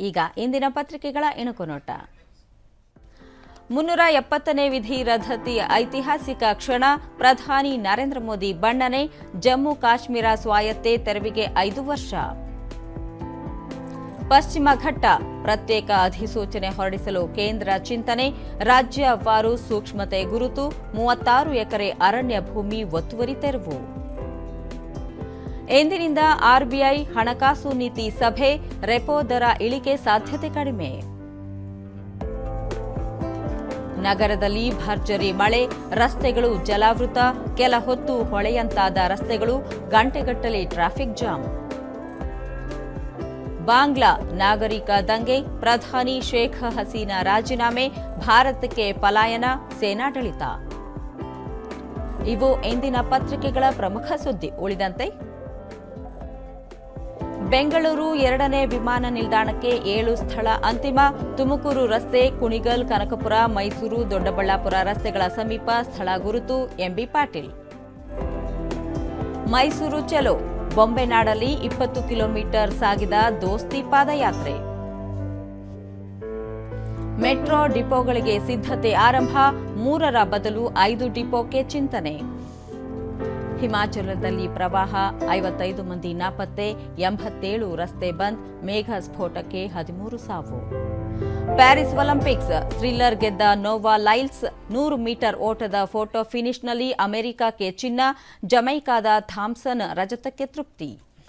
ಈಗ ಇಂದಿನ ಪತ್ರಿಕೆಗಳ ಇಣುಕು ನೋಟ. ಮುನ್ನೂರ ಎಪ್ಪತ್ತನೇ ವಿಧಿ ರದ್ದತಿ ಐತಿಹಾಸಿಕ ಕ್ಷಣ, ಪ್ರಧಾನಿ ನರೇಂದ್ರ ಮೋದಿ ಬಣ್ಣನೆ, ಜಮ್ಮು ಕಾಶ್ಮೀರ ಸ್ವಾಯತ್ತೆ ತೆರವಿಗೆ ಐದು ವರ್ಷ. ಪಶ್ಚಿಮ ಘಟ್ಟ, ಪ್ರತ್ಯೇಕ ಅಧಿಸೂಚನೆ ಹೊರಡಿಸಲು ಕೇಂದ್ರ ಚಿಂತನೆ, ರಾಜ್ಯವಾರು ಸೂಕ್ಷ್ಮತೆ ಗುರುತು, ಮೂವತ್ತಾರು ಎಕರೆ ಅರಣ್ಯ ಭೂಮಿ ಒತ್ತುವರಿ ತೆರವು. ಎಂದಿನಿಂದ ಆರ್ಬಿಐ ಹಣಕಾಸು ನೀತಿ ಸಭೆ, ರೆಪೋ ದರ ಇಳಿಕೆ ಸಾಧ್ಯತೆ ಕಡಿಮೆ. ನಗರದಲ್ಲಿ ಭರ್ಜರಿ ಮಳೆ, ರಸ್ತೆಗಳು ಜಲಾವೃತ, ಕೆಲ ಹೊತ್ತು ಹೊಳೆಯಂತಾದ ರಸ್ತೆಗಳು ಗಂಟೆಗಟ್ಟಲೆ ಟ್ರಾಫಿಕ್ ಜಾಮ್. ಬಾಂಗ್ಲಾ ನಾಗರಿಕ ದಂಗೆ ಪ್ರಧಾನಿ ಶೇಖ್ ಹಸೀನಾ ರಾಜೀನಾಮೆ, ಭಾರತಕ್ಕೆ ಪಲಾಯನ, ಸೇನಾಡಳಿತ. ಇವು ಇಂದಿನ ಪತ್ರಿಕೆಗಳ ಪ್ರಮುಖ ಸುದ್ದಿ. ಉಳಿದಂತೆ ಬೆಂಗಳೂರು ಎರಡನೇ ವಿಮಾನ ನಿಲ್ದಾಣಕ್ಕೆ ಏಳು ಸ್ಥಳ ಅಂತಿಮ. ತುಮಕೂರು ರಸ್ತೆ, ಕುಣಿಗಲ್, ಕನಕಪುರ, ಮೈಸೂರು, ದೊಡ್ಡಬಳ್ಳಾಪುರ ರಸ್ತೆಗಳ ಸಮೀಪ ಸ್ಥಳ ಗುರುತು. ಎಂಬಿ ಪಾಟೀಲ್. ಮೈಸೂರು ಚಲೋ. ಬೊಂಬೆನಾಡಲ್ಲಿ ಇಪ್ಪತ್ತು ಕಿಲೋಮೀಟರ್ ಸಾಗಿದ ದೋಸ್ತಿ ಪಾದಯಾತ್ರೆ. ಮೆಟ್ರೋ ಡಿಪೋಗಳಿಗೆ ಸಿದ್ಧತೆ ಆರಂಭ. ಮೂರರ ಬದಲು ಐದು ಡಿಪೋಕ್ಕೆ ಚಿಂತನೆ. ಹಿಮಾಚಲದಲ್ಲಿ ಪ್ರವಾಹ, ಐವತ್ತೈದು ಮಂದಿ ನಾಪತ್ತೆ, ಎಂಬತ್ತೇಳು ರಸ್ತೆ ಬಂದ್, ಮೇಘ ಸ್ಫೋಟಕ್ಕೆ ಹದಿಮೂರು ಸಾವು. ಪ್ಯಾರಿಸ್ ಒಲಿಂಪಿಕ್ಸ್, ಥ್ರಿಲ್ಲರ್ ಗೆದ್ದ ನೋವಾ ಲೈಲ್ಸ್, ನೂರು ಮೀಟರ್ ಓಟದ ಫೋಟೋ ಫಿನಿಶ್ನಲ್ಲಿ ಅಮೆರಿಕಕ್ಕೆ ಚಿನ್ನ, ಜಮೈಕಾದ ಥಾಮ್ಸನ್ ರಜತಕ್ಕೆ ತೃಪ್ತಿ.